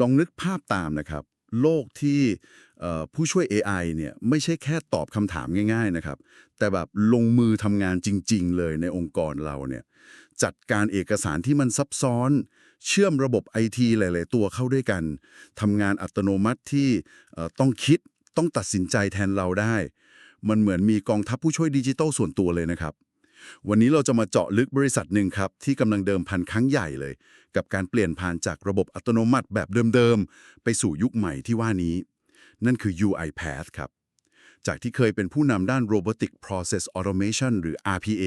ลองนึกภาพตามนะครับ โลกที่ผู้ช่วย AI เนี่ยไม่ใช่แค่ตอบคำถามง่าย ๆนะครับ แต่แบบลงมือทำงานจริง ๆ เลยในองค์กรเราเนี่ยจัดการเอกสารที่มันซับซ้อน เชื่อมระบบไอทีหลาย ๆ ตัวเข้าด้วยกันทำงานอัตโนมัติที่ต้องคิดต้องตัดสินใจแทนเราได้ มันเหมือนมีกองทัพผู้ช่วยดิจิทัลส่วนตัวเลยนะครับ วันนี้เราจะมาเจาะลึกบริษัทหนึ่งครับ ที่กำลังเดิมพันครั้งใหญ่เลย กับการเปลี่ยนผ่านจากระบบอัตโนมัติแบบเดิมๆ ไปสู่ยุคใหม่ที่ว่านี้ นั่นคือ UiPath ครับ จากที่เคยเป็นผู้นำด้าน Robotic Process Automation หรือ RPA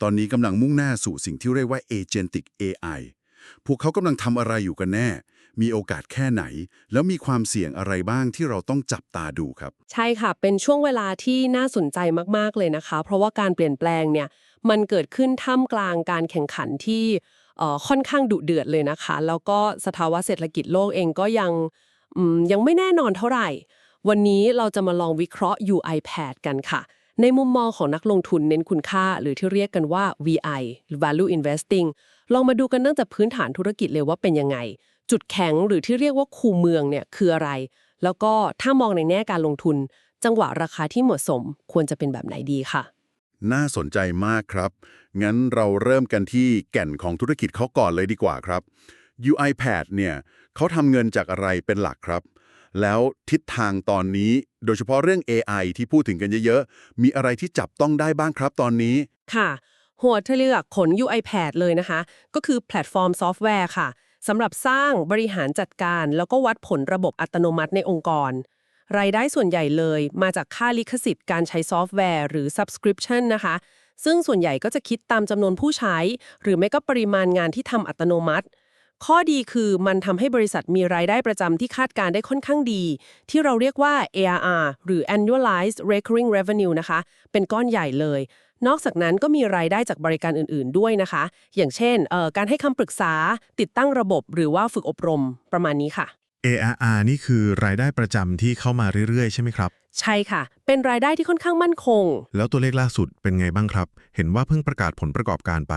ตอนนี้กำลังมุ่งหน้าสู่สิ่งที่เรียกว่า Agentic AI พวกเขากำลังทำอะไรอยู่กันแน่ มีโอกาสแค่ไหน แล้วมีความเสี่ยงอะไรบ้างที่เราต้องจับตาดูครับ ใช่ค่ะ เป็นช่วงเวลาที่น่าสนใจมากๆเลยนะคะ เพราะว่าการเปลี่ยนแปลงเนี่ยมันเกิดขึ้นท่ามกลางการแข่งขันที่ค่อนข้างดุเดือดเลยนะคะ แล้วก็สภาวะเศรษฐกิจโลกเองก็ยังยังไม่แน่นอนเท่าไหร่ วันนี้เราจะมาลองวิเคราะห์ UiPath กันค่ะ ในมุมมองของนักลงทุนเน้นคุณค่า หรือที่เรียกกันว่า VI หรือ Value Investing ลองมาดูกันตั้งแต่พื้นฐานธุรกิจเลยว่าเป็นยังไง จุดแข็งหรือที่เรียกว่าคูเมืองเนี่ยคืออะไร แล้วก็ถ้ามองในแง่การลงทุน จังหวะราคาที่เหมาะสมควรจะเป็นแบบไหนดีค่ะ น่าสนใจมากครับ งั้นเราเริ่มกันที่แก่นของธุรกิจเขาก่อนเลยดีกว่าครับ UiPath เนี่ยเขาทำเงินจากอะไรเป็นหลักครับ แล้วทิศทางตอนนี้โดยเฉพาะเรื่อง AI ที่พูดถึงกันเยอะๆ มีอะไรที่จับต้องได้บ้างครับตอนนี้ ค่ะ หัวเทเลือกขน UiPath เลยนะคะ ก็คือแพลตฟอร์มซอฟต์แวร์ค่ะ สำหรับสร้างบริหารจัดการ แล้วก็วัดผลระบบอัตโนมัติในองค์กร รายได้ส่วนใหญ่เลย มาจากค่าลิขสิทธิ์การใช้ซอฟต์แวร์หรือ subscription นะคะ ซึ่งส่วนใหญ่ก็จะคิดตามจำนวนผู้ใช้ หรือไม่ก็ปริมาณงานที่ทำอัตโนมัติ ข้อดีคือมันทำให้บริษัทมีรายได้ประจำที่คาดการได้ค่อนข้างดี ที่เราเรียกว่า ARR หรือ Annualized Recurring Revenue นะคะ เป็นก้อนใหญ่เลย นอกจากนั้นก็มีรายได้จากบริการอื่นๆด้วยนะคะ อย่างเช่นเอ่อการให้คำปรึกษาติดตั้งระบบ หรือว่าฝึกอบรมประมาณนี้ค่ะ ARR นี่คือรายได้ประจำที่เข้ามาเรื่อยๆ ใช่ไหมครับ ใช่ค่ะ เป็นรายได้ที่ค่อนข้างมั่นคง แล้วตัวเลขล่าสุดเป็นไงบ้างครับ เห็นว่าเพิ่งประกาศผลประกอบการไป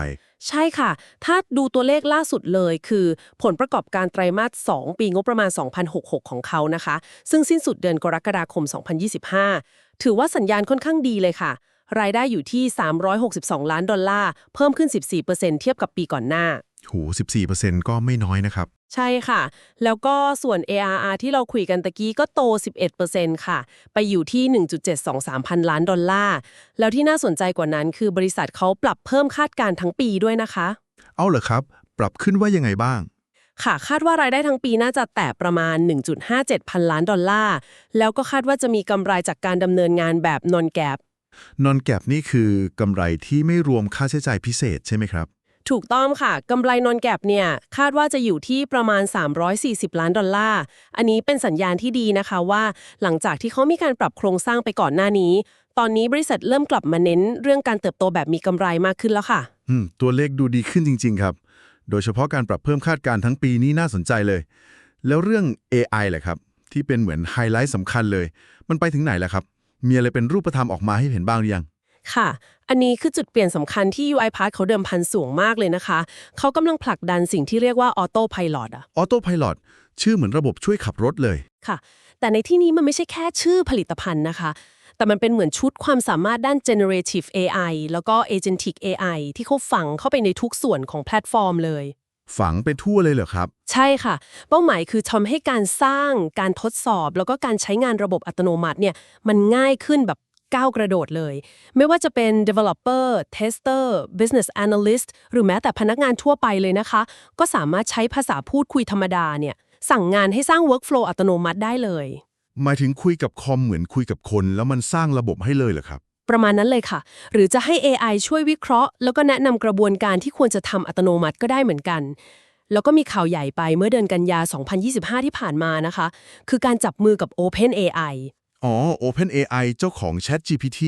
ใช่ค่ะ ถ้าดูตัวเลขล่าสุดเลย คือผลประกอบการไตรมาส 2 ปีงบประมาณ 2066 ของเขานะคะ ซึ่งสิ้นสุดเดือนกรกฎาคม 2025 ถือว่าสัญญาณค่อนข้างดีเลยค่ะ รายได้อยู่ที่ 362 ล้านดอลลาร์ เพิ่มขึ้น 14%เทียบกับปีก่อนหน้าหู14%ก็ไม่น้อยนะครับ ใช่ค่ะ แล้วก็ส่วน ARR ที่เราคุยกันตะกี้ก็โต 11%ค่ะ ไปอยู่ที่ 1.723 พันล้านดอลลาร์ แล้วที่น่าสนใจกว่านั้นคือบริษัทเขาปรับเพิ่มคาดการณ์ทั้งปีด้วยนะคะ เอาเหรอครับ ปรับขึ้นว่ายังไงบ้างค่ะคาดว่ารายได้ทั้งปีน่าจะแตะประมาณ 1.57 พันล้านดอลลาร์ แล้วก็คาดว่าจะมีกำไรจากการดำเนินงานแบบนอนแก นอนแกบนี่คือกำไรที่ไม่รวมค่าใช้จ่ายพิเศษใช่ไหมครับ ถูกต้องค่ะกำไรนอนแกบเนี่ยคาดว่าจะอยู่ที่ประมาณ 340 ล้านดอลลาร์ อันนี้เป็นสัญญาณที่ดีนะคะว่า หลังจากที่เขามีการปรับโครงสร้างไปก่อนหน้านี้ ตอนนี้บริษัทเริ่มกลับมาเน้นเรื่องการเติบโตแบบมีกำไรมากขึ้นแล้วค่ะ อืม ตัวเลขดูดีขึ้นจริง ๆ ครับ โดยเฉพาะการปรับเพิ่มคาดการณ์ทั้งปีนี้น่าสนใจเลย แล้วเรื่อง AI แหละครับ ที่เป็นเหมือนไฮไลท์สำคัญเลย มันไปถึงไหนแล้วครับ มีอะไรเป็นรูปธรรมออกมาให้เห็นบ้างหรือยัง ค่ะ อันนี้คือจุดเปลี่ยนสำคัญที่ UiPath เขาเดิมพันสูงมากเลยนะคะ เขากำลังผลักดันสิ่งที่เรียกว่า Auto Pilot อะออโต้พ l o t ชื่อเหมือนระบบช่วยขับรถเลย ค่ะ แต่ในที่นี้มันไม่ใช่แค่ชื่อผลิตภัณฑ์นะคะ แต่มันเป็นเหมือนชุดความสามารถด้าน generative AI แล้วก็ agentic AI ที่เขาฝังเข้าไปในทุกส่วนของแพลตฟอร์มเลย ฝังไปทั่วเลยเหรอครับ ใช่ค่ะ เป้าหมายคือทำให้การสร้างการทดสอบ แล้วก็การใช้งานระบบอัตโนมัติเนี่ยมันง่ายขึ้นแบบก้าวกระโดดเลย ไม่ว่าจะเป็น developer tester business analyst หรือแม้แต่พนักงานทั่วไปเลยนะคะ ก็สามารถใช้ภาษาพูดคุยธรรมดาเนี่ยสั่งงานให้สร้าง workflow อัตโนมัติได้เลย หมายถึงคุยกับคอมเหมือนคุยกับคน แล้วมันสร้างระบบให้เลยเหรอครับ ประมาณนั้นเลยค่ะ หรือจะให้ AI ช่วยวิเคราะห์ แล้วก็แนะนำกระบวนการที่ควรจะทำอัตโนมัติก็ได้เหมือนกัน แล้วก็มีข่าวใหญ่ไปเมื่อเดือนกันยา 2025 ที่ผ่านมานะคะ คือการจับมือกับ OpenAI อ๋อ OpenAI เจ้าของ ChatGPT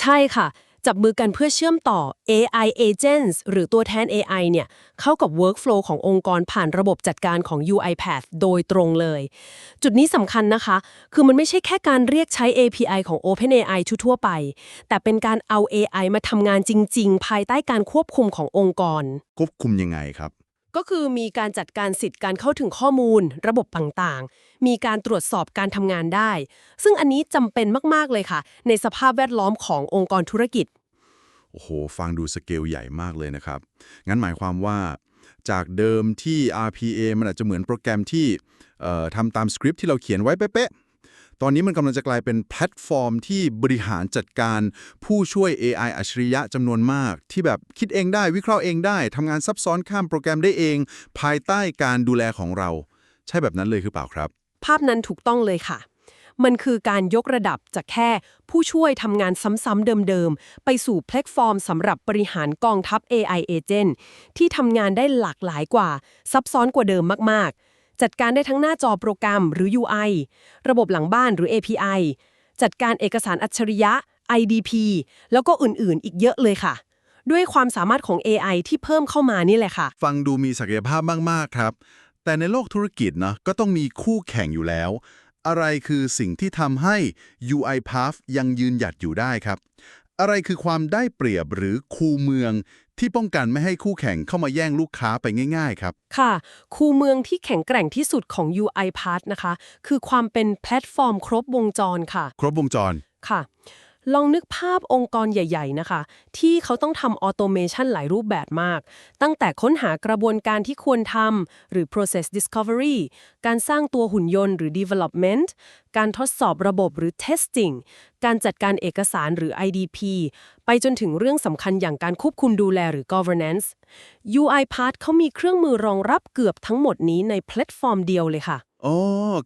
ใช่ค่ะ จับมือกันเพื่อเชื่อมต่อ AI agents หรือตัวแทน AI เนี่ยเข้ากับ workflow ขององค์กรผ่านระบบจัดการของ UiPath โดยตรงเลย จุดนี้สำคัญนะคะ คือมันไม่ใช่แค่การเรียกใช้ API ของ OpenAI ทั่วๆไป แต่เป็นการเอา AI มาทำงานจริง ๆ ภายใต้การควบคุมขององค์กร ควบคุมยังไงครับ ก็คือมีการจัดการสิทธิ์การเข้าถึงข้อมูล ระบบต่างๆ มีการตรวจสอบการทำงานได้ ซึ่งอันนี้จำเป็นมากๆเลยค่ะ ในสภาพแวดล้อมขององค์กรธุรกิจ โอ้โห ฟังดูสเกลใหญ่มากเลยนะครับ งั้นหมายความว่า จากเดิมที่ RPA มันอาจจะเหมือนโปรแกรมที่ทำตามสคริปที่เราเขียนไว้เป๊ะๆ ตอนนี้มันกำลังจะกลายเป็นแพลตฟอร์มที่บริหารจัดการผู้ช่วย AI อัจฉริยะจำนวนมาก ที่แบบคิดเองได้วิเคราะห์เองได้ทำงานซับซ้อนข้ามโปรแกรมได้เอง ภายใต้การดูแลของเรา ใช่แบบนั้นเลยคือเปล่าครับ ภาพนั้นถูกต้องเลยค่ะ มันคือการยกระดับจากแค่ผู้ช่วยทำงานซ้ำๆเดิมๆ ไปสู่แพลตฟอร์มสำหรับบริหารกองทัพ AI Agent ที่ทำงานได้หลากหลายกว่าซับซ้อนกว่าเดิมมากๆ จัดการได้ทั้งหน้าจอโปรแกรมหรือ UI ระบบหลังบ้านหรือ API จัดการเอกสารอัจฉริยะ IDP แล้วก็อื่นๆ อีกเยอะเลยค่ะ ด้วยความสามารถของ AI ที่เพิ่มเข้ามานี่แหละค่ะ ฟังดูมีศักยภาพมาก ๆ ครับ แต่ในโลกธุรกิจนะก็ต้องมีคู่แข่งอยู่แล้ว อะไรคือสิ่งที่ทำให้ UiPath ยังยืนหยัดอยู่ได้ครับ อะไรคือความได้เปรียบหรือคูเมือง ที่ป้องกันไม่ให้คู่แข่งเข้ามาแย่งลูกค้าไปง่าย ๆ ครับ ค่ะ คูเมืองที่แข็งแกร่งที่สุดของ UiPath นะคะ คือความเป็นแพลตฟอร์มครบวงจรค่ะ ครบวงจรค่ะ ลองนึกภาพองค์กรใหญ่ ๆ นะคะ ที่เขาต้องทำออโตเมชันหลายรูปแบบมาก ตั้งแต่ค้นหากระบวนการที่ควรทำหรือ process discovery การสร้างตัวหุ่นยนต์หรือ development การทดสอบระบบหรือ testing การจัดการเอกสารหรือ IDP ไปจนถึงเรื่องสำคัญอย่างการควบคุมดูแลหรือ governance UiPath เขามีเครื่องมือรองรับเกือบทั้งหมดนี้ในแพลตฟอร์มเดียวเลยค่ะ อ๋อ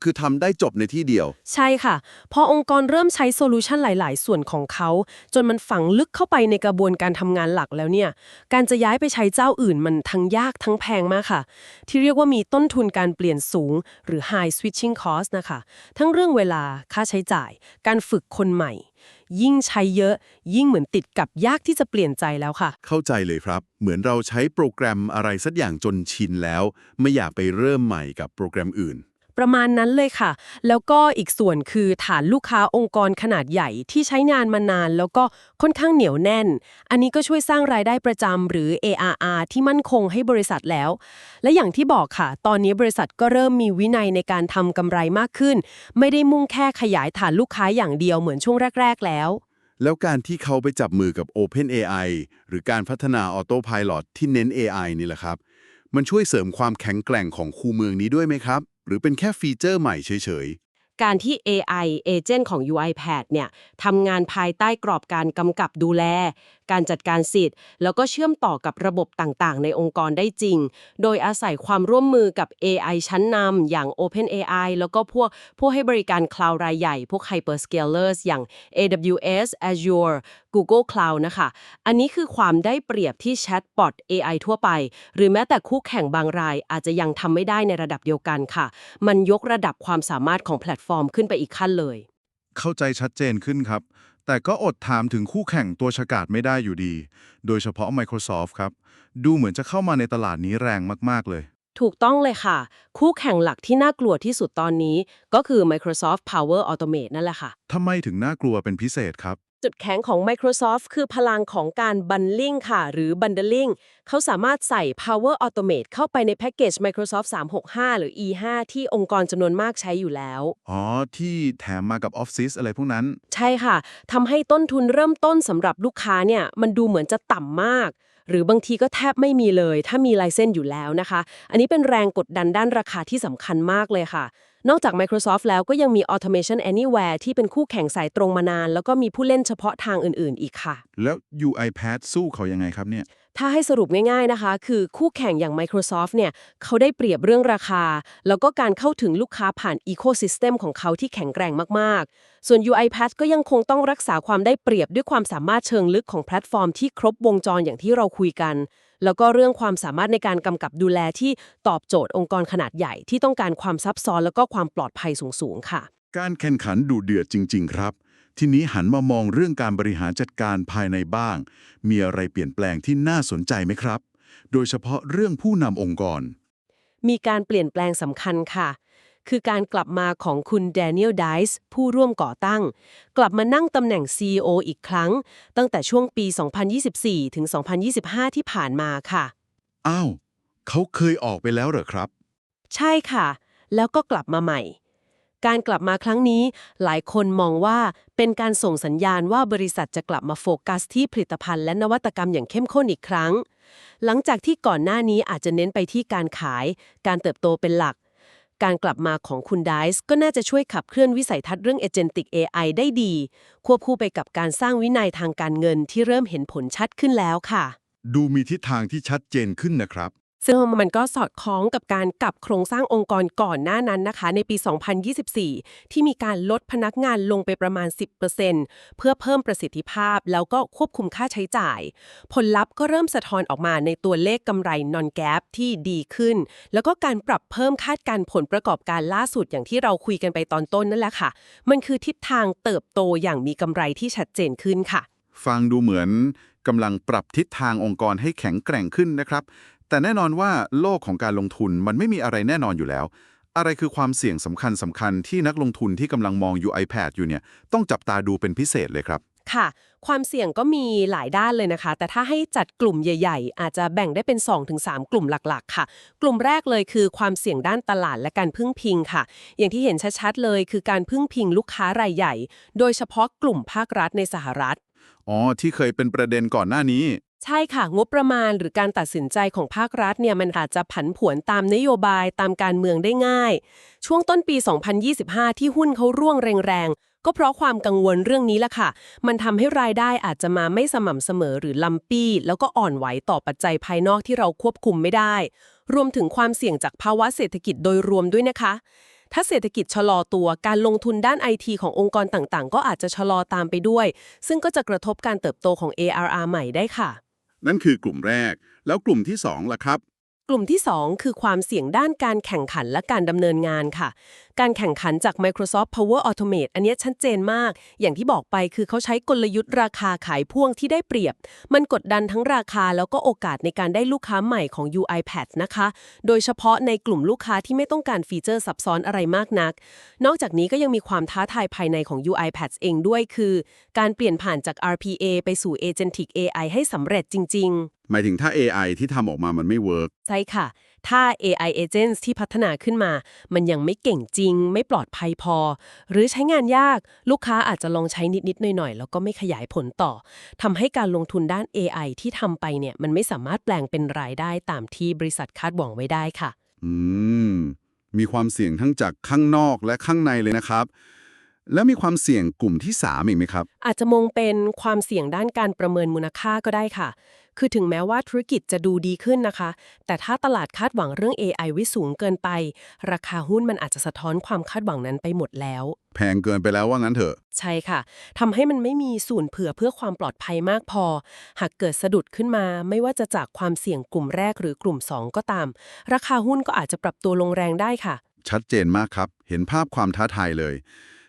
คือทำได้จบในที่เดียว ใช่ค่ะ พอองค์กรเริ่มใช้โซลูชันหลาย ๆ ส่วนของเขา จนมันฝังลึกเข้าไปในกระบวนการทำงานหลักแล้วเนี่ย การจะย้ายไปใช้เจ้าอื่นมันทั้งยากทั้งแพงมากค่ะ ที่เรียกว่ามีต้นทุนการเปลี่ยนสูง หรือ high switching cost นะคะ ทั้งเรื่องเวลาค่าใช้จ่าย การฝึกคนใหม่ ยิ่งใช้เยอะ ยิ่งเหมือนติดกับยากที่จะเปลี่ยนใจแล้วค่ะ เข้าใจเลยครับ เหมือนเราใช้โปรแกรมอะไรสักอย่างจนชินแล้ว ไม่อยากไปเริ่มใหม่กับโปรแกรมอื่น ประมาณนั้นเลยค่ะ แล้วก็อีกส่วนคือฐานลูกค้าองค์กรขนาดใหญ่ที่ใช้งานมานาน แล้วก็ค่อนข้างเหนียวแน่น อันนี้ก็ช่วยสร้างรายได้ประจำหรือ ARR ที่มั่นคงให้บริษัทแล้ว และอย่างที่บอกค่ะ ตอนนี้บริษัทก็เริ่มมีวินัยในการทำกำไรมากขึ้น ไม่ได้มุ่งแค่ขยายฐานลูกค้าอย่างเดียวเหมือนช่วงแรก ๆ แล้วแล้วการที่เขาไปจับมือกับ OpenAI หรือการพัฒนา Autopilot ที่เน้น AI นี่แหละครับ มันช่วยเสริมความแข็งแกร่งของคูเมืองนี้ด้วยไหมครับ หรือเป็นแค่ฟีเจอร์ใหม่เฉยการที่ AI Agent ของ UiPath เนี่ยทำงานภายใต้กรอบการกำกับดูแล การจัดการสิทธิ์ แล้วก็เชื่อมต่อกับระบบต่างๆ ในองค์กรได้จริง โดยอาศัยความร่วมมือกับ AI ชั้นนำอย่าง OpenAI แล้วก็พวกผู้ให้บริการ Cloud รายใหญ่ พวก Hyperscalers อย่าง AWS Azure Google Cloud นะคะ อันนี้คือความได้เปรียบที่แชทบอท AI ทั่วไป หรือแม้แต่คู่แข่งบางรายอาจจะยังทำไม่ได้ในระดับเดียวกันค่ะ มันยกระดับความสามารถของแพลตฟอร์มขึ้นไปอีกขั้นเลย เข้าใจชัดเจนขึ้นครับ แต่ก็อดถามถึงคู่แข่งตัวฉกาจไม่ได้อยู่ดี โดยเฉพาะ Microsoft ครับ ดูเหมือนจะเข้ามาในตลาดนี้แรงมาก ๆ เลย ถูกต้องเลยค่ะ คู่แข่งหลักที่น่ากลัวที่สุดตอนนี้ ก็คือ Microsoft Power Automate นั่นแหละค่ะ ทำไมถึงน่ากลัวเป็นพิเศษครับ จุดแข็งของ Microsoft คือพลังของการ bundling ค่ะ หรือ bundling เขาสามารถใส่ Power Automate เข้าไปในแพ็กเกจ Microsoft 365 หรือ E5 ที่องค์กรจำนวนมากใช้อยู่แล้ว อ๋อ ที่แถมมากับ Office อะไรพวกนั้น ใช่ค่ะทำให้ต้นทุนเริ่มต้นสำหรับลูกค้าเนี่ย มันดูเหมือนจะต่ำมาก หรือบางทีก็แทบไม่มีเลย ถ้ามีไลเซนส์อยู่แล้วนะคะ อันนี้เป็นแรงกดดันด้านราคาที่สำคัญมากเลยค่ะนอกจาก Microsoft แล้วก็ยังมี Automation Anywhere ที่เป็นคู่แข่งสายตรงมานาน แล้วก็มีผู้เล่นเฉพาะทางอื่นๆ อีกค่ะ แล้ว UiPath สู้เขายังไงครับเนี่ย ถ้าให้สรุปง่ายๆนะคะ คือคู่แข่งอย่าง Microsoft เนี่ยเขาได้เปรียบเรื่องราคา แล้วก็การเข้าถึงลูกค้าผ่าน Ecosystem ของเขาที่แข็งแกร่งมากๆ ส่วน UiPath ก็ยังคงต้องรักษาความได้เปรียบด้วยความสามารถเชิงลึกของแพลตฟอร์มที่ครบวงจรอย่างที่เราคุยกัน แล้วก็เรื่องความสามารถในการกำกับดูแลที่ตอบโจทย์องค์กรขนาดใหญ่ที่ต้องการความซับซ้อนแล้วก็ความปลอดภัยสูงๆค่ะ การแข่งขันดูเดือดจริง ๆ ครับ ทีนี้หันมามองเรื่องการบริหารจัดการภายในบ้าง มีอะไรเปลี่ยนแปลงที่น่าสนใจไหมครับ โดยเฉพาะเรื่องผู้นำองค์กร มีการเปลี่ยนแปลงสำคัญค่ะ คือการกลับมาของคุณแดเนียลไดส์ผู้ร่วมก่อตั้ง กลับมานั่งตำแหน่ง CEO อีกครั้ง ตั้งแต่ช่วงปี 2024 ถึง 2025 ที่ผ่านมาค่ะ อ้าว เขาเคยออกไปแล้วเหรอครับ ใช่ค่ะ แล้วก็กลับมาใหม่ การกลับมาครั้งนี้ หลายคนมองว่าเป็นการส่งสัญญาณว่าบริษัทจะกลับมาโฟกัสที่ผลิตภัณฑ์และนวัตกรรมอย่างเข้มข้นอีกครั้ง หลังจากที่ก่อนหน้านี้อาจจะเน้นไปที่การขาย การเติบโตเป็นหลัก การกลับมาของคุณไดส์ก็น่าจะช่วยขับเคลื่อนวิสัยทัศน์เรื่อง Agentic AI ได้ดี ควบคู่ไปกับการสร้างวินัยทางการเงินที่เริ่มเห็นผลชัดขึ้นแล้วค่ะ ดูมีทิศทางที่ชัดเจนขึ้นนะครับ ซึ่งมันก็สอดคล้องกับการกลับโครงสร้างองค์กรก่อนหน้านั้นนะคะ ในปี 2024 ที่มีการลดพนักงานลงไปประมาณ 10%เพื่อเพิ่มประสิทธิภาพ แล้วก็ควบคุมค่าใช้จ่าย ผลลัพธ์ก็เริ่มสะท้อนออกมาในตัวเลขกำไร non-gap ที่ดีขึ้น แล้วก็การปรับเพิ่มคาดการผลประกอบการล่าสุดอย่างที่เราคุยกันไปตอนต้นนั่นแหละค่ะ มันคือทิศทางเติบโตอย่างมีกำไรที่ชัดเจนขึ้นค่ะ ฟังดูเหมือนกำลังปรับทิศทางองค์กรให้แข็งแกร่งขึ้นนะครับ แต่แน่นอนว่าโลกของการลงทุนมันไม่มีอะไรแน่นอนอยู่แล้ว อะไรคือความเสี่ยงสำคัญสำคัญที่นักลงทุนที่กำลังมอง UiPath อยู่เนี่ยต้องจับตาดูเป็นพิเศษเลยครับ ค่ะ ความเสี่ยงก็มีหลายด้านเลยนะคะ แต่ถ้าให้จัดกลุ่มใหญ่ๆ อาจจะแบ่งได้เป็น 2-3 กลุ่มหลักๆ ค่ะ กลุ่มแรกเลยคือความเสี่ยงด้านตลาดและการพึ่งพิงค่ะ อย่างที่เห็นชัดๆเลยคือการพึ่งพิงลูกค้ารายใหญ่ โดยเฉพาะกลุ่มภาครัฐในสหรัฐอ๋อที่เคยเป็นประเด็นก่อนหน้านี้ ใช่ค่ะ งบประมาณหรือการตัดสินใจของภาครัฐเนี่ยมันอาจจะผันผวนตามนโยบายตามการเมืองได้ง่าย ช่วงต้นปี 2025 ที่หุ้นเขาร่วงแรงๆ ก็เพราะความกังวลเรื่องนี้แหละค่ะ มันทำให้รายได้อาจจะมาไม่สม่ำเสมอหรือลัมปี้ แล้วก็อ่อนไหวต่อปัจจัยภายนอกที่เราควบคุมไม่ได้ รวมถึงความเสี่ยงจากภาวะเศรษฐกิจโดยรวมด้วยนะคะถ้าเศรษฐกิจชะลอตัวการลงทุนด้านไอทีขององค์กรต่างๆ ก็อาจจะชะลอตามไปด้วย ซึ่งก็จะกระทบการเติบโตของ ARR ใหม่ได้ค่ะ นั่นคือกลุ่มแรก แล้วกลุ่มที่2ล่ะครับ กลุ่มที่ 2 คือความเสี่ยงด้านการแข่งขันและการดำเนินงานค่ะ การแข่งขันจาก Microsoft Power Automate อันนี้ชัดเจนมาก อย่างที่บอกไปคือเขาใช้กลยุทธ์ราคาขายพ่วงที่ได้เปรียบ มันกดดันทั้งราคาแล้วก็โอกาสในการได้ลูกค้าใหม่ของ UiPath นะคะ โดยเฉพาะในกลุ่มลูกค้าที่ไม่ต้องการฟีเจอร์ซับซ้อนอะไรมากนัก นอกจากนี้ก็ยังมีความท้าทายภายในของ UiPath เองด้วยคือ การเปลี่ยนผ่านจาก RPA ไปสู่ Agentic AI ให้สำเร็จจริง ๆ หมายถึงถ้า AI ที่ทำออกมามันไม่เวิร์กใช่ค่ะ ถ้า AI agents ที่พัฒนาขึ้นมา มันยังไม่เก่งจริง ไม่ปลอดภัยพอ หรือใช้งานยาก ลูกค้าอาจจะลองใช้นิด ๆ หน่อย ๆ แล้วก็ไม่ขยายผลต่อ ทำให้การลงทุนด้าน AI ที่ทำไปเนี่ย มันไม่สามารถแปลงเป็นรายได้ตามที่บริษัทคาดหวังไว้ได้ค่ะ อืม มีความเสี่ยงทั้งจากข้างนอกและข้างในเลยนะครับ แล้วมีความเสี่ยงกลุ่มที่ 3 อีกไหมครับ อาจจะมองเป็นความเสี่ยงด้านการประเมินมูลค่าก็ได้ค่ะ คือถึงแม้ว่าธุรกิจจะดูดีขึ้นนะคะ แต่ถ้าตลาดคาดหวังเรื่อง AI ไว้สูงเกินไป ราคาหุ้นมันอาจจะสะท้อนความคาดหวังนั้นไปหมดแล้ว แพงเกินไปแล้วว่างั้นเถอะ ใช่ค่ะทำให้มันไม่มีส่วนเผื่อเพื่อความปลอดภัยมากพอ หากเกิดสะดุดขึ้นมา ไม่ว่าจะจากความเสี่ยงกลุ่มแรกหรือกลุ่ม 2 ก็ตาม ราคาหุ้นก็อาจจะปรับตัวลงแรงได้ค่ะ ชัดเจนมากครับ เห็นภาพความท้าทายเลย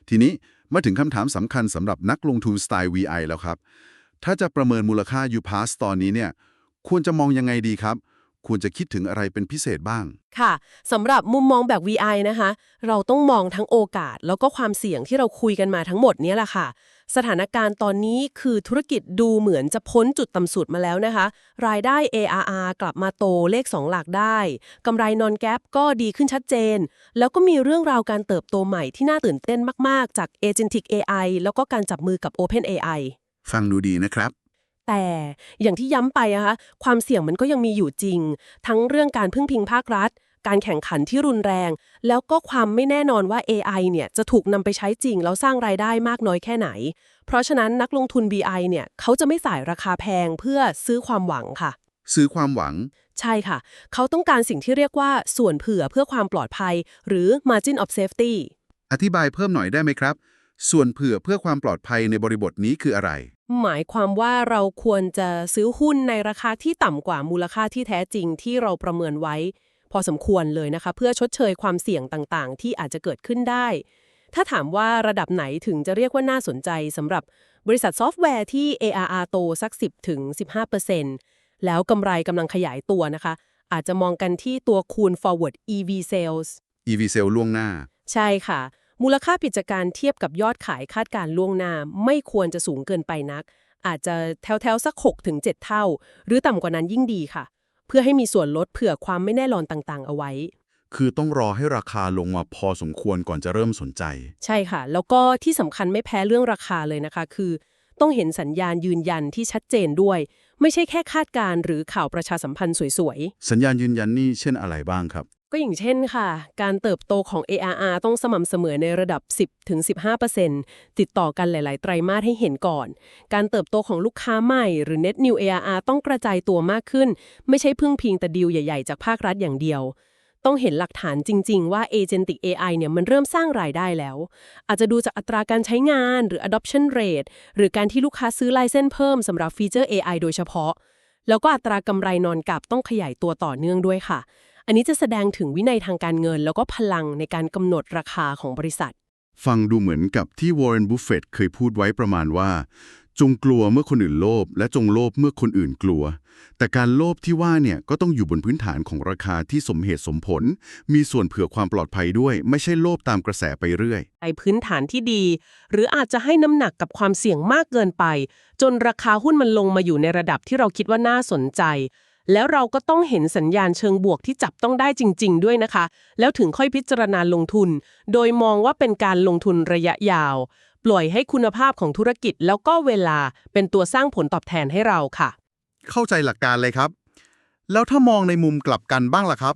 ทีนี้มาถึงคำถามสำคัญสำหรับนักลงทุนสไตล์ VI แล้วครับ ถ้าจะประเมินมูลค่า UPass ตอนนี้เนี่ย ควรจะมองยังไงดีครับ ควรจะคิดถึงอะไรเป็นพิเศษบ้าง ค่ะสำหรับมุมมองแบบ VI นะคะ เราต้องมองทั้งโอกาส แล้วก็ความเสี่ยงที่เราคุยกันมาทั้งหมดนี้แหละค่ะ สถานการณ์ตอนนี้คือธุรกิจดูเหมือนจะพ้นจุดต่ำสุดมาแล้วนะคะ รายได้ ARR กลับมาโตเลข 2 หลักได้กำไร non gap ก็ดีขึ้นชัดเจน แล้วก็มีเรื่องราวการเติบโตใหม่ที่น่าตื่นเต้นมาก ๆ จาก Agentic AI แล้วก็การจับมือกับ Open AI ฟังดูดีนะครับ แต่อย่างที่ย้ำไปอะคะความเสี่ยงมันก็ยังมีอยู่จริง ทั้งเรื่องการพึ่งพิงภาครัฐ การแข่งขันที่รุนแรง แล้วก็ความไม่แน่นอนว่า AI เนี่ยจะถูกนำไปใช้จริง แล้วสร้างรายได้มากน้อยแค่ไหน เพราะฉะนั้นนักลงทุน BI เนี่ยเขาจะไม่สายราคาแพงเพื่อซื้อความหวังค่ะ ซื้อความหวัง ใช่ค่ะ เขาต้องการสิ่งที่เรียกว่าส่วนเผื่อเพื่อความปลอดภัย หรือ margin of safety อธิบายเพิ่มหน่อยได้ไหมครับ ส่วนเผื่อเพื่อความปลอดภัยในบริบทนี้คืออะไร หมายความว่าเราควรจะซื้อหุ้นในราคาที่ต่ำกว่ามูลค่าที่แท้จริงที่เราประเมินไว้ พอสมควรเลยนะคะ เพื่อชดเชยความเสี่ยงต่างๆ ที่อาจจะเกิดขึ้นได้ ถ้าถามว่าระดับไหนถึงจะเรียกว่าน่าสนใจสำหรับบริษัทซอฟต์แวร์ที่ ARR โตสัก 10ถึง15%แล้วกำไรกำลังขยายตัวนะคะ อาจจะมองกันที่ตัวคูณ forward EV sales EV Sale ล่วงหน้า ใช่ค่ะ มูลค่ากิจการเทียบกับยอดขายคาดการล่วงหน้าไม่ควรจะสูงเกินไปนัก อาจจะแถวๆสัก6-7เท่า หรือต่ำกว่านั้นยิ่งดีค่ะ เพื่อให้มีส่วนลดเผื่อความไม่แน่นอนต่างๆ เอาไว้ คือต้องรอให้ราคาลงมาพอสมควรก่อนจะเริ่มสนใจ ใช่ค่ะ แล้วก็ที่สำคัญไม่แพ้เรื่องราคาเลยนะคะ คือ ต้องเห็นสัญญาณยืนยันที่ชัดเจนด้วย ไม่ใช่แค่คาดการณ์หรือข่าวประชาสัมพันธ์สวยๆสัญญาณยืนยันนี่เช่นอะไรบ้างครับ ก็อย่างเช่นค่ะ การเติบโตของ ARR ต้องสม่ำเสมอในระดับ 10-15%ติดต่อกันหลาย ๆ ไตรมาสให้เห็นก่อน การเติบโตของลูกค้าใหม่ หรือ Net New ARR ต้องกระจายตัวมากขึ้น ไม่ใช่พึ่งพิงแต่ดีลใหญ่ ๆ จากภาครัฐอย่างเดียว ต้องเห็นหลักฐานจริง ๆ ว่า Agentic AI เนี่ยมันเริ่มสร้างรายได้แล้ว อาจจะดูจากอัตราการใช้งานหรือ adoption rate หรือการที่ลูกค้าซื้อไลเซนส์เพิ่มสำหรับฟีเจอร์ AI โดยเฉพาะ แล้วก็อัตรากำไรนอนกับต้องขยายตัวต่อเนื่องด้วยค่ะ อันนี้จะแสดงถึงวินัยทางการเงิน แล้วก็พลังในการกำหนดราคาของบริษัท ฟังดูเหมือนกับที่วอร์เรนบุฟเฟตเคยพูดไว้ประมาณว่า จงกลัวเมื่อคนอื่นโลภและจงโลภเมื่อคนอื่นกลัว แต่การโลภที่ว่าเนี่ยก็ต้องอยู่บนพื้นฐานของราคาที่สมเหตุสมผล มีส่วนเผื่อความปลอดภัยด้วย ไม่ใช่โลภตามกระแสไปเรื่อย ไปพื้นฐานที่ดี หรืออาจจะให้น้ำหนักกับความเสี่ยงมากเกินไป จนราคาหุ้นมันลงมาอยู่ในระดับที่เราคิดว่าน่าสนใจ แล้วเราก็ต้องเห็นสัญญาณเชิงบวกที่จับต้องได้จริง ๆ ด้วยนะคะ แล้วถึงค่อยพิจารณาลงทุน โดยมองว่าเป็นการลงทุนระยะยาว ปล่อยให้คุณภาพของธุรกิจแล้วก็เวลาเป็นตัวสร้างผลตอบแทนให้เราค่ะ เข้าใจหลักการเลยครับ แล้วถ้ามองในมุมกลับกันบ้างล่ะครับ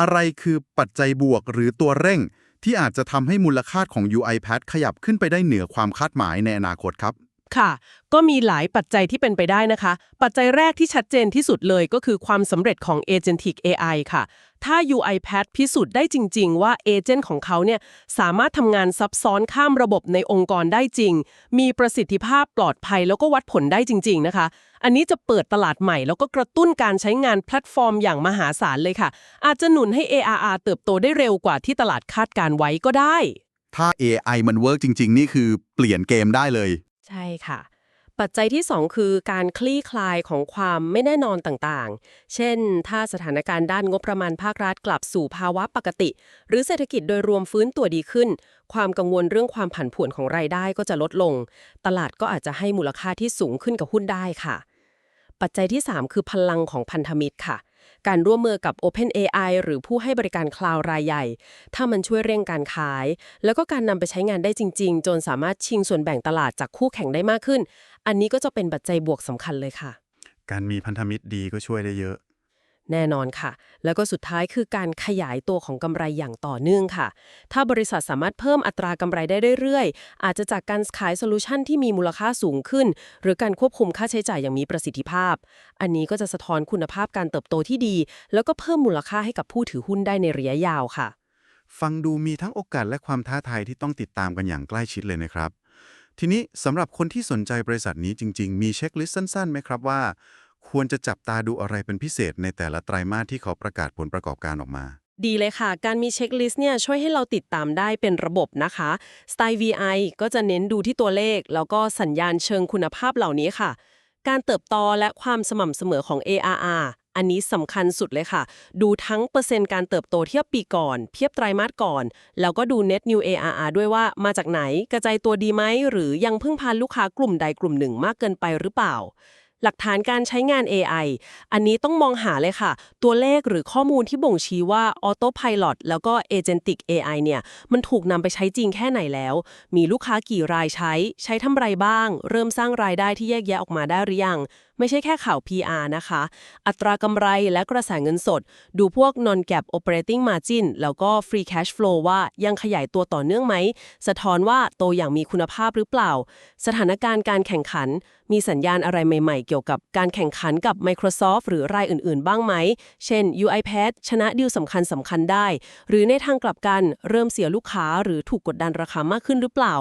อะไรคือปัจจัยบวกหรือตัวเร่ง ที่อาจจะทำให้มูลค่าของ UiPath ขยับขึ้นไปได้เหนือความคาดหมายในอนาคตครับ ค่ะ ก็มีหลายปัจจัยที่เป็นไปได้นะคะ ปัจจัยแรกที่ชัดเจนที่สุดเลยก็คือความสำเร็จของ Agentic AI ค่ะ ถ้า UiPath พิสูจน์ได้จริง ๆ ว่าเอเจนต์ของเขาเนี่ยสามารถทำงานซับซ้อนข้ามระบบในองค์กรได้จริง มีประสิทธิภาพปลอดภัยแล้วก็วัดผลได้จริง ๆ นะคะ อันนี้จะเปิดตลาดใหม่ แล้วก็กระตุ้นการใช้งานแพลตฟอร์มอย่างมหาศาลเลยค่ะ อาจจะหนุนให้ ARR เติบโตได้เร็วกว่าที่ตลาดคาดการไว้ก็ได้ ถ้า AI มันเวิร์กจริง ๆ นี่คือเปลี่ยนเกมได้เลย ใช่ค่ะ ปัจจัยที่ 2 คือการคลี่คลายของความไม่แน่นอนต่างๆ เช่น ถ้าสถานการณ์ด้านงบประมาณภาครัฐกลับสู่ภาวะปกติ หรือเศรษฐกิจโดยรวมฟื้นตัวดีขึ้น ความกังวลเรื่องความผันผวนของรายได้ก็จะลดลง ตลาดก็อาจจะให้มูลค่าที่สูงขึ้นกับหุ้นได้ค่ะ ปัจจัยที่ 3 คือพลังของพันธมิตรค่ะ การร่วมมือกับ OpenAI หรือผู้ให้บริการคลาวด์รายใหญ่ ถ้ามันช่วยเร่งการขาย แล้วก็การนำไปใช้งานได้จริง ๆ จนสามารถชิงส่วนแบ่งตลาดจากคู่แข่งได้มากขึ้น อันนี้ก็จะเป็นปัจจัยบวกสำคัญเลยค่ะ การมีพันธมิตรดีก็ช่วยได้เยอะ แน่นอนค่ะ แล้วก็สุดท้ายคือการขยายตัวของกำไรอย่างต่อเนื่องค่ะ ถ้าบริษัทสามารถเพิ่มอัตรากำไรได้เรื่อยๆ อาจจะจากการขายโซลูชันที่มีมูลค่าสูงขึ้น หรือการควบคุมค่าใช้จ่ายอย่างมีประสิทธิภาพ อันนี้ก็จะสะท้อนคุณภาพการเติบโตที่ดี แล้วก็เพิ่มมูลค่าให้กับผู้ถือหุ้นได้ในระยะยาวค่ะ ฟังดูมีทั้งโอกาสและความท้าทายที่ต้องติดตามกันอย่างใกล้ชิดเลยนะครับ ทีนี้สำหรับคนที่สนใจบริษัทนี้จริง ๆ มีเช็คลิสต์สั้นๆไหมครับว่า ควรจะจับตาดูอะไรเป็นพิเศษในแต่ละไตรมาสที่เขาประกาศผลประกอบการออกมา ดีเลยค่ะ การมีเช็คลิสต์เนี่ยช่วยให้เราติดตามได้เป็นระบบนะคะ Style VI ก็จะเน้นดูที่ตัวเลข แล้วก็สัญญาณเชิงคุณภาพเหล่านี้ค่ะ การเติบโตและความสม่ำเสมอของ ARR อันนี้สำคัญสุดเลยค่ะ ดูทั้งเปอร์เซ็นต์การเติบโตเทียบปีก่อน เทียบไตรมาสก่อน แล้วก็ดู Net New ARR ด้วยว่ามาจากไหน กระจายตัวดีไหม หรือยังพึ่งพาลูกค้ากลุ่มใดกลุ่มหนึ่งมากเกินไปหรือเปล่า หลักฐานการใช้งาน AI อันนี้ต้องมองหาเลยค่ะ ตัวเลขหรือข้อมูลที่บ่งชี้ว่า Autopilot แล้วก็ Agentic AI เนี่ย มันถูกนำไปใช้จริงแค่ไหนแล้ว มีลูกค้ากี่รายใช้ ใช้ทำไรบ้าง เริ่มสร้างรายได้ที่แยกแยะออกมาได้หรือยัง ไม่ใช่แค่ข่าว PR นะคะ อัตรากำไรและกระแสเงินสด ดูพวก non gap operating margin แล้วก็ free cash flow ว่ายังขยายตัวต่อเนื่องไหม สะท้อนว่าโตอย่างมีคุณภาพหรือเปล่า สถานการณ์การแข่งขัน มีสัญญาณอะไรใหม่ๆเกี่ยวกับการแข่งขันกับ Microsoft หรือรายอื่น ๆ บ้างไหม เช่น UiPath ชนะดีลสำคัญสำคัญได้ หรือในทางกลับกันเริ่มเสียลูกค้าหรือถูกกดดันราคามากขึ้นหรือเปล่า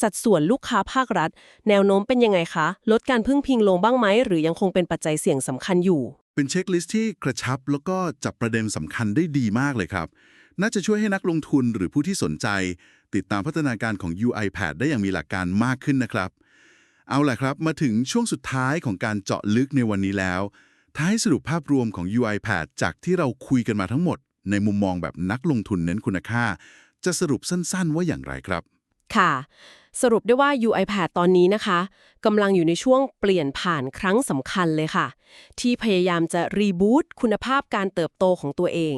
สัดส่วนลูกค้าภาครัฐ แนวโน้มเป็นยังไงคะ ลดการพึ่งพิงลงบ้างไหม หรือยังคงเป็นปัจจัยเสี่ยงสำคัญอยู่ เป็นเช็คลิสต์ที่กระชับแล้วก็จับประเด็นสำคัญได้ดีมากเลยครับ น่าจะช่วยให้นักลงทุนหรือผู้ที่สนใจ ติดตามพัฒนาการของ UiPath ได้อย่างมีหลักการมากขึ้นนะครับ เอาล่ะครับ มาถึงช่วงสุดท้ายของการเจาะลึกในวันนี้แล้วถ้าให้สรุปภาพรวมของ UiPath จากที่เราคุยกันมาทั้งหมด ในมุมมองแบบนักลงทุนเน้นคุณค่า จะสรุปสั้นๆ ว่าอย่างไรครับ ค่ะ สรุปได้ว่า UiPath ตอนนี้นะคะกำลังอยู่ในช่วงเปลี่ยนผ่านครั้งสำคัญเลยค่ะ ที่พยายามจะรีบูตคุณภาพการเติบโตของตัวเอง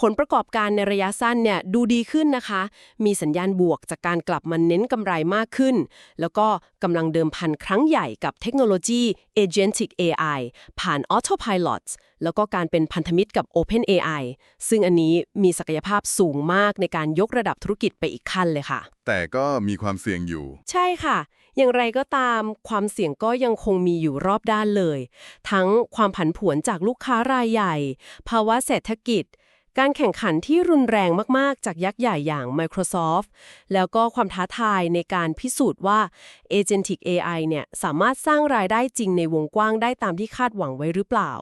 ผลประกอบการในระยะสั้นเนี่ยดูดีขึ้นนะคะ มีสัญญาณบวกจากการกลับมาเน้นกำไรมากขึ้น แล้วก็กำลังเดิมพันครั้งใหญ่กับเทคโนโลยี Agentic AI ผ่าน Autopilot แล้วก็การเป็นพันธมิตรกับ OpenAI ซึ่งอันนี้มีศักยภาพสูงมากในการยกระดับธุรกิจไปอีกขั้นเลยค่ะ แต่ก็มีความเสี่ยงอยู่ ใช่ค่ะ อย่างไรก็ตามความเสี่ยงก็ยังคงมีอยู่รอบด้านเลย ทั้งความผันผวนจากลูกค้ารายใหญ่ ภาวะเศรษฐกิจ การแข่งขันที่รุนแรงมากๆ จากยักษ์ใหญ่อย่าง Microsoft แล้วก็ความท้าทายในการพิสูจน์ว่า Agentic AI เนี่ยสามารถสร้างรายได้จริงในวงกว้างได้ตามที่คาดหวังไว้หรือเปล่า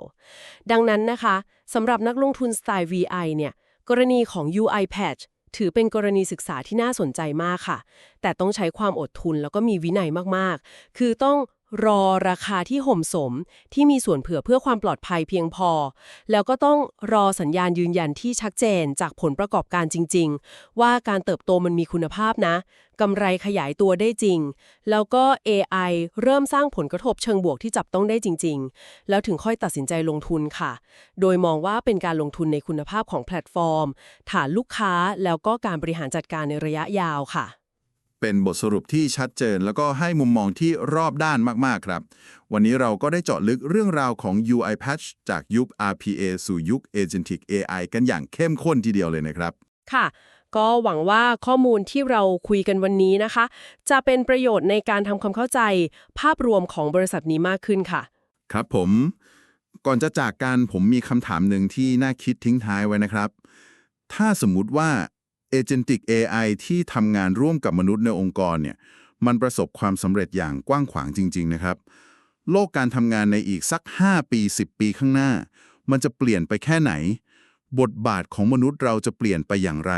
ดังนั้นนะคะสำหรับนักลงทุนสไตล์ VI เนี่ยกรณีของ UI Patch ถือเป็นกรณีศึกษาที่น่าสนใจมากค่ะ แต่ต้องใช้ความอดทนแล้วก็มีวินัยมากๆ คือต้อง รอราคาที่ห่มสมที่มีส่วนเผื่อเพื่อความปลอดภัยเพียงพอ แล้วก็ต้องรอสัญญาณยืนยันที่ชัดเจนจากผลประกอบการจริง ๆ ว่าการเติบโตมันมีคุณภาพนะกำไรขยายตัวได้จริง แล้วก็ AI เริ่มสร้างผลกระทบเชิงบวกที่จับต้องได้จริง ๆ แล้วถึงค่อยตัดสินใจลงทุนค่ะ โดยมองว่าเป็นการลงทุนในคุณภาพของแพลตฟอร์ม ฐานลูกค้าแล้วก็การบริหารจัดการในระยะยาวค่ะ เป็นบทสรุปที่ชัดเจนแล้วก็ให้มุมมองที่รอบด้านมากๆครับ วันนี้เราก็ได้เจาะลึกเรื่องราวของ UI Patch จากยุค RPA สู่ยุค Agentic AI กันอย่างเข้มข้นทีเดียวเลยนะครับ ค่ะ ก็หวังว่าข้อมูลที่เราคุยกันวันนี้นะคะ จะเป็นประโยชน์ในการทำความเข้าใจภาพรวมของบริษัทนี้มากขึ้นค่ะ ครับผม ก่อนจะจากกันผมมีคำถามหนึ่งที่น่าคิดทิ้งท้ายไว้นะครับ ถ้าสมมุติว่า Agentic AI ที่ทำงานร่วมกับมนุษย์ในองค์กรเนี่ยมันประสบความสำเร็จอย่างกว้างขวางจริง ๆ นะครับ โลกการทำงานในอีกสัก 5 ปี 10 ปีข้างหน้า มันจะเปลี่ยนไปแค่ไหน บทบาทของมนุษย์เราจะเปลี่ยนไปอย่างไร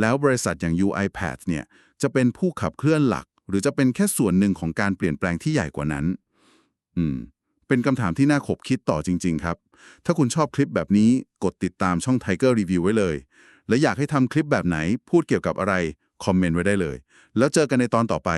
แล้วบริษัทอย่าง UiPath เนี่ยจะเป็นผู้ขับเคลื่อนหลัก หรือจะเป็นแค่ส่วนหนึ่งของการเปลี่ยนแปลงที่ใหญ่กว่านั้น อืม เป็นคำถามที่น่าขบคิดต่อจริง ๆ ครับ ถ้าคุณชอบคลิปแบบนี้กดติดตามช่อง Tiger Review ไว้เลย และอยากให้ทำคลิปแบบไหนพูดเกี่ยวกับอะไร คอมเมนต์ไว้ได้เลย แล้วเจอกันในตอนต่อไป